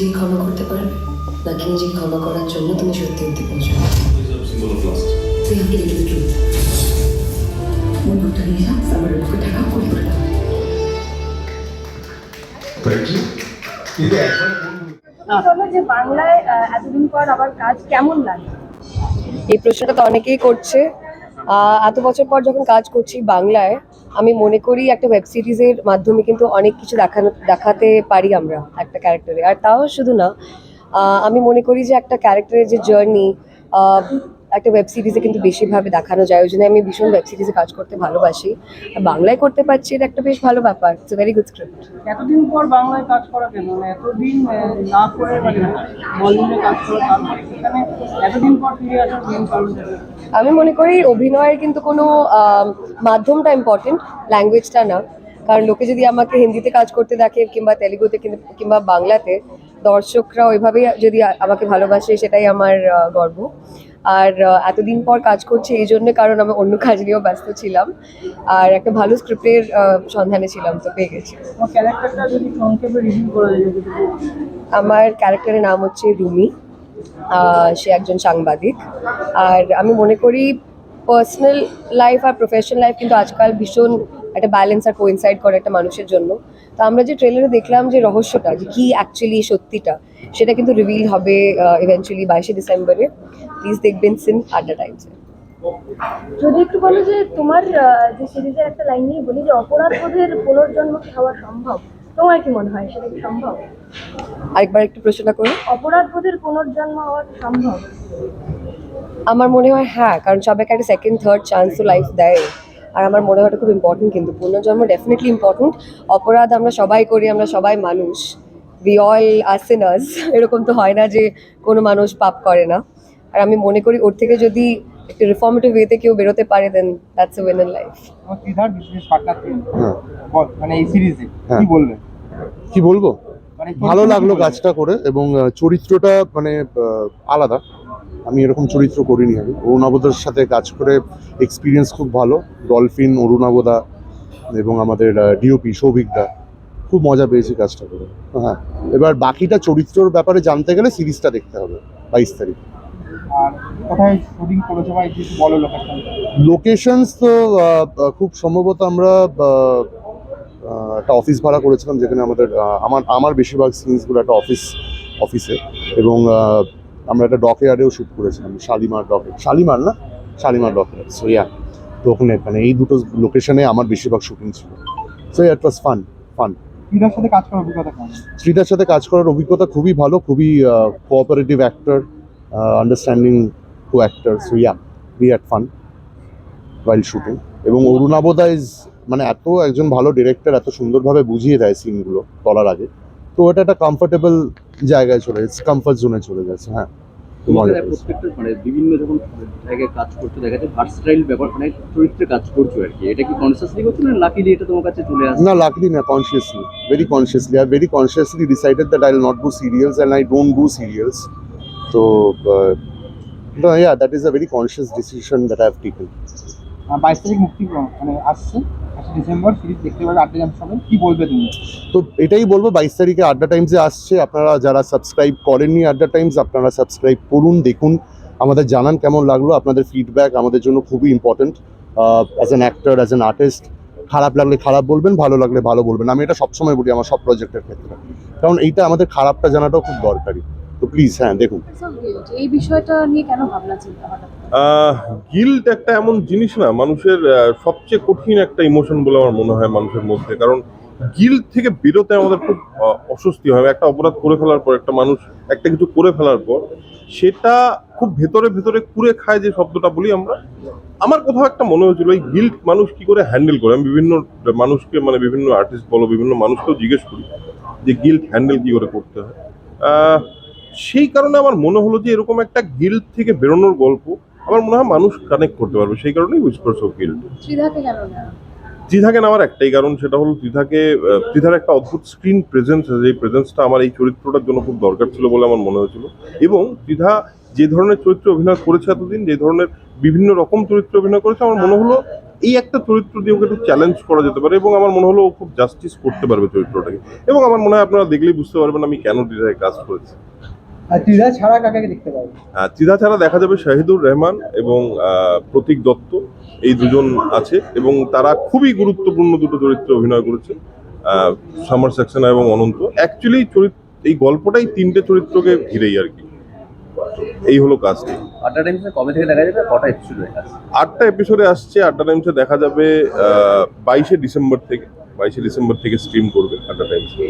নিজেই ক্ষমা করতে পারবে? নাকি নিজেই ক্ষমা করার জন্য তুমি সত্যি অব্দি পৌঁছবে? হলো যে বাংলায় আহ, এতদিন পর আবার কাজ কেমন লাগে? এই প্রশ্নটা তো অনেকেই করছে। এত বছর পর যখন কাজ করছি বাংলায়, আমি মনে করি একটা ওয়েব সিরিজের মাধ্যমে কিন্তু অনেক কিছু দেখানো, দেখাতে পারি আমরা একটা ক্যারেক্টারে আর তাও শুধু না আমি মনে করি যে একটা ক্যারেক্টারের যে জার্নি একটা ওয়েব সিরিজে কিন্তু বেশিভাবে দেখানো যায় ওই জন্য আমি ভীষণ ওয়েব সিরিজে কাজ করতে ভালোবাসি। আর বাংলায় করতে পারছি এটা একটা বেশ ভালো ব্যাপার ইটস ভেরি গুড স্ক্রিপ্ট এতদিন পর বাংলায় কাজ করা কেন? মানে এতদিন না করে মানে বলিউডে কাজ করা এতদিন পর ফিরে আসার মেন কারণ কি? আমি মনে করি অভিনয়ের কিন্তু কোনো মাধ্যমটা ইম্পর্টেন্ট ল্যাঙ্গুয়েজটা না। কারণ লোকে যদি আমাকে হিন্দিতে কাজ করতে দেখে কিংবা তেলেগুতে কিংবা বাংলাতে দর্শকরা ওইভাবেই যদি আমাকে ভালোবাসে সেটাই আমার গর্ব। আর এতদিন পর কাজ করছি এই জন্য কারণ আমি অন্য কাজ নিয়েও ব্যস্ত ছিলাম। আর একটা ভালো স্ক্রিপ্টের সন্ধানে ছিলাম তো পেয়ে গেছি। আমার ক্যারেক্টারের নাম হচ্ছে রুমি। সে একজন সাংবাদিক। আর আমি মনে করি পার্সোনাল লাইফ আর প্রফেশনাল লাইফ কিন্তু আজকাল ভীষণ একটা ব্যালেন্স আর কোইনসাইড করে একটা মানুষের জন্য। তো আমরা যে ট্রেলারে দেখলাম যে রহস্যটা যে কি অ্যাকচুয়ালি সত্যিটা সেটা কিন্তু রিভিল হবে ইভেন্চুয়ালি বাইশে ডিসেম্বরে প্লিজ দেখবেন সিন আড্ডা টাইমসে যদি একটু বলো যে তোমার যে সিরিজের একটা লাইন নিয়ে বলি যে অপরাধ বোধের পুনর্জন্ম কি হওয়া সম্ভব? তোমার কি মনে হয় সেটা কি সম্ভব? আরেকবার একটু প্রশ্নটা করুন। অপরাধ বোধের পুনর্জন্ম হওয়া সম্ভব? আমার মনে হয় হ্যাঁ কারণ সবাইকে একটা সেকেন্ড থার্ড চান্স তো লাইফ দেয়। আর আমার মনে হয় খুব ইম্পর্টেন্ট কিন্তু। পুনর্জন্ম ডেফিনেটলি ইম্পর্টেন্ট অপরাধ আমরা সবাই করি আমরা সবাই মানুষ। উই অল আর সিনার্স এরকম তো হয় না যে কোনো মানুষ পাপ করে না। আর আমি মনে করি ওর থেকে যদি একটু রিফর্মেটিভ ওয়েতে কেউ বেরোতে পারে then that's a win in life বিশেষ পার্টনার হ্যাঁ। মানে এই সিরিজে হ্যাঁ। কি বলবেন কি বলব? মানে ভালো লাগল কাজটা করে এবং চরিত্রটা মানে আলাদা। আমি এরকম চরিত্র করিনি আমি। অরুণাবদার সাথে কাজ করে এক্সপিরিয়েন্স খুব ভালো। ডলফিন অরুণাবদা এবং আমাদের ডিওপি সৌভিকদা খুব মজা পেয়েছি কাজটা করে। হ্যাঁ এবার বাকিটা চরিত্রর ব্যাপারে জানতে গেলে সিরিজটা দেখতে হবে বাইশ তারিখ। লোকেশনস তো খুব সম্ভবত আমরা একটা অফিস ভাড়া করেছিলাম যেখানে আমাদের আমার আমার বেশিরভাগ সিনসগুলো একটা অফিস অফিসে এবং আমরা একটা ডক ইয়ার্ডেও শ্যুট করেছিলাম শালিমার ডক শালিমার না? Shalimar dock yard so yeah তো ওখানে মানে এই দুটো লোকেশনে আমার বেশিরভাগ শুটিং ছিল। So it was fun fun ত্রিধার সাথে কাজ করার অভিজ্ঞতা কেমন? শ্রীটার সাথে কাজ করার অভিজ্ঞতা খুবই ভালো খুবই cooperative actor understanding coactor so yeah we had fun while shooting এবং অরুণাবোদা ইজ মানে এত একজন ভালো ডিরেক্টর এত সুন্দরভাবে বুঝিয়ে দেয় সিনগুলো করার আগে। তো এটা একটা কমফোর্টেবল জায়গায় চলে গেছে কমফর্ট জোনে চলে গেছে হ্যাঁ তো মানে বিভিন্ন যখন জায়গায় কাজ করতে দেখা যায় ভার্সটাইল ব্যাপার মানে চরিত্রে কাজ করছ আর কি এটা কি কনসিয়াসলি করছ না লাকিলি এটা তোমার কাছে চলে আসছে no, consciously, very consciously. I very consciously decided that I will not do serials and I don't do serials. So, uh, no, yeah, that is a very conscious decision that I have taken. বাইশ তারিখ মুক্তি মানে আসছে আচ্ছা December series দেখতে পাবে আটটা জাম সবাই। কি বলবে তুমি? তো এটাই বলব বাইশ তারিখে আড্ডা টাইমসে আসছে। আপনারা যারা সাবস্ক্রাইব করেননি আড্ডা টাইমস আপনারা সাবস্ক্রাইব করুন দেখুন আমাদের জানান কেমন লাগল আপনাদের ফিডব্যাক আমাদের জন্য খুবই important as an actor as an artist খারাপ লাগলে খারাপ বলবেন ভালো লাগলে ভালো বলবেন। আমি এটা সবসময় বলি আমার সব প্রজেক্টের ক্ষেত্রে। কারণ এইটা আমাদের খারাপটা জানাটাও খুব দরকারি। তো প্লিজ হ্যাঁ দেখুন। এই বিষয়টা নিয়ে কেন ভাবনা চিন্তা হঠাৎ গিল্ট একটা এমন জিনিস না, মানুষের সবচেয়ে কঠিন একটা ইমোশন বলে আমার মনে হয় মানুষের মধ্যে। কারণ গিল্ট থেকে বেরোতে আমাদের খুব অস্বস্তি হয়। একটা অপরাধ করে ফেলার পর, একটা মানুষ একটা কিছু করে ফেলার পর, সেটা খুব ভেতরে ভেতরে কুড়ে খায় যে শব্দটা বলি আমরা। আমার কোথাও একটা মনে হয়েছিল, এই গিল্ট মানুষ কি করে হ্যান্ডেল করে? আমি বিভিন্ন মানুষকে মানে বিভিন্ন আর্টিস্ট বলো, বিভিন্ন মানুষকেও জিজ্ঞেস করি যে গিল্ট হ্যান্ডেল কি করে করতে হয়। সেই কারণে আমার মনে হলো যে এরকম একটা গিল্ট থেকে বেরোনোর গল্প আমার মনে হয় মানুষ কানেক্ট করতে পারবে সেই কারণেই উইসপার্স অফ গিল্ট ত্রিধাকে কেন না ত্রিধাকে নেওয়ার একটাই কারণ সেটা হলো ত্রিধাকে ত্রিধার একটা অদ্ভুত স্ক্রিন প্রেজেন্স আছে এই প্রেজেন্সটা আমার এই চরিত্রটার জন্য খুব দরকার ছিল বলে আমার মনে হয়েছিল। এবং ত্রিধা যে ধরনের চরিত্রে অভিনয় করেছে এতদিন যে ধরনের বিভিন্ন রকম চরিত্রে অভিনয় করেছে আমার মনে হলো এই একটা চরিত্র দিয়ে ওকে একটু চ্যালেঞ্জ করা যেতে পারে এবং আমার মনে হলো ও খুব জাস্টিস করতে পারবে চরিত্রটাকে। এবং আমার মনে হয় আপনারা দেখলেই বুঝতে পারবেন আমি কেন দ্বিধায় কাজ করেছি। ত্রিধা ছাড়া কাকে দেখতে পাবো? ত্রিধা ছাড়া দেখা যাবে শাহিদুর রহমান এবং প্রতীক দত্ত। এই দুজন আছে এবং তারা খুবই গুরুত্বপূর্ণ দুটো চরিত্রে অভিনয় করেছে সামার সাক্সেনা এবং অনন্ত। অ্যাকচুয়ালি চরিত্র এই গল্পটাই তিনটে চরিত্রকে ঘিরেই আর কি। এই হলো কাজটি আড্ডা টাইমসে কবে থেকে দেখা যাবে? কটা এপিসোড আটটা এপিসোডে আসছে। আটটা টাইমসে দেখা যাবে বাইশে ডিসেম্বর থেকে। বাইশে ডিসেম্বর থেকে স্ট্রিম করবে আটটা টাইমসে।